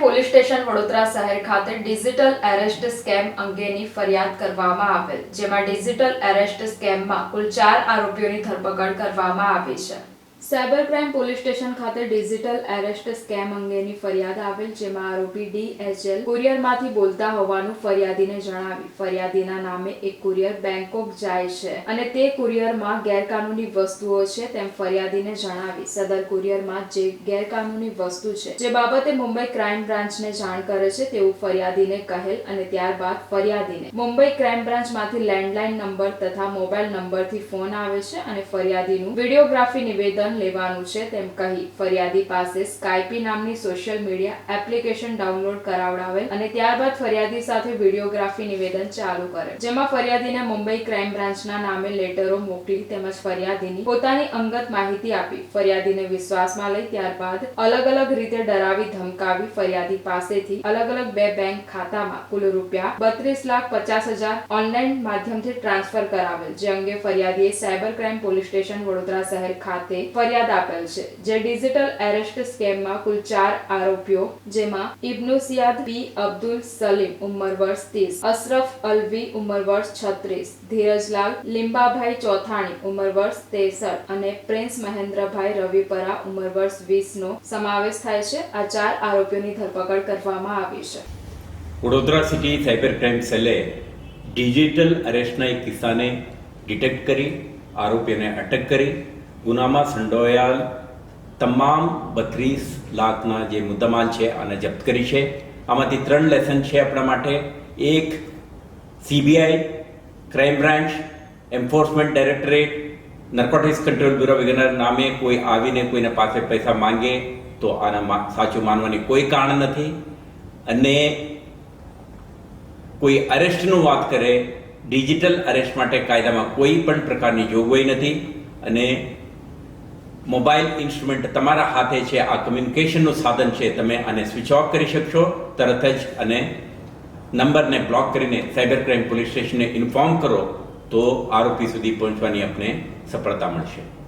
Police station Vadodara શહેર ખાતે digital arrest scam અંગેની ફરિયાદ કરવામાં આવેલ, જેમાં ડિજિટલ એરેસ્ટ સ્કેમમાં કુલ ચાર આરોપીઓની ધરપકડ કરવામાં આવી છે. સાયબર ક્રાઇમ પોલીસ સ્ટેશન ખાતે ડિજિટલ એરેસ્ટ સ્કેમ અંગેની ફરિયાદ આવેલ, જેમાં આરોપી ડીએચએલ કુરિયરમાંથી બોલતા હોવાનું ફરિયાદીને જણાવી, ફરિયાદીના નામે એક કુરિયર બેંકોક જાય છે અને તે કુરિયરમાં ગેરકાનૂની વસ્તુઓ છે તેમ ફરિયાદીને જણાવી, સદર કુરિયરમાં જે ગેરકાનૂની વસ્તુ છે, જે બાબતે મુંબઈ ક્રાઇમ બ્રાન્ચને જાણ કરે છે તેવું ફરિયાદીને કહેલ અને ત્યારબાદ ફરિયાદીને મુંબઈ ક્રાઇમ બ્રાન્ચમાંથી લેન્ડલાઇન નંબર તથા મોબાઈલ નંબરથી ફોન આવે છે અને ફરિયાદીનું વિડીયોગ્રાફી નિવેદન લેવાનું છે તેમ કહી ફરિયાદી પાસે સ્કાયપી નામની સોશિયલ મીડિયા એપ્લિકેશન ડાઉનલોડ કરાવડાવે અને ત્યારબાદ ફરિયાદી સાથે વિડીયોગ્રાફી નિવેદન ચાલુ કરે. જેમાં ફરિયાદીને મુંબઈ ક્રાઇમ બ્રાન્ચના નામે લેટરો મોકલી તેમજ ફરિયાદીની પોતાની અંગત માહિતી આપી. ફરિયાદીને વિશ્વાસમાં લઈ ત્યારબાદ અલગ અલગ રીતે ડરાવી ધમકાવી ફરિયાદી પાસેથી અલગ અલગ બે બેંક ખાતામાં કુલ રૂપિયા બત્રીસ લાખ પચાસ હજાર ઓનલાઈન માધ્યમથી ટ્રાન્સફર કરાવેલ. જે અંગે ફરિયાદીએ cyber crime police station Vadodara શહેર ખાતે ફરિયાદ આપેલ છે, જે ડિજિટલ એરેસ્ટ સ્કેમમાં કુલ ચાર આરોપીઓ, જેમાં ઇબ્નુ સિયાદ પી અબ્દુલ સલીમ ઉંમર વર્ષ ત્રીસ, અશરફ અલવી ઉંમર વર્ષ છત્રીસ, ધીરજલાલ લીંબાભાઈ ચોથાણી ઉંમર વર્ષ ત્રેસઠ અને પ્રિન્સ મહેન્દ્રભાઈ રવિપરા ઉંમર વર્ષ વીસ નો સમાવેશ થાય છે. આ ચાર આરોપીઓની ધરપકડ કરવામાં આવી છે. વડોદરા સિટી સાયબર ક્રાઇમ સેલે ડિજિટલ અરેસ્ટના એક કિસ્સાને ડિટેક્ટ કરી આરોપીને અટક કરી ગુનામાં સંડોવાયેલ તમામ બત્રીસ લાખના જે મુદ્દામાલ છે આને જપ્ત કરી છે. આમાંથી ત્રણ લેસન છે આપણા માટે. એક CBI, crime branch, enforcement directorate, narcotics control bureau વગેરેના નામે કોઈ આવીને કોઈને પાસે પૈસા માંગે તો આના સાચું માનવાની કોઈ કારણ નથી. અને કોઈ અરેસ્ટનું વાત કરે, ડિજિટલ અરેસ્ટ માટે કાયદામાં કોઈ પણ પ્રકારની જોગવાઈ નથી. અને મોબાઈલ ઇન્સ્ટ્રુમેન્ટ તમારા હાથે છે, આ કમ્યુનિકેશનનું સાધન છે, તમે આને સ્વિચ ઓફ કરી શકશો, તરત જ અને નંબરને બ્લોક કરીને સાયબર ક્રાઇમ પોલીસ સ્ટેશને ઇન્ફોર્મ કરો, તો આરોપી સુધી પહોંચવાની આપને સફળતા મળશે.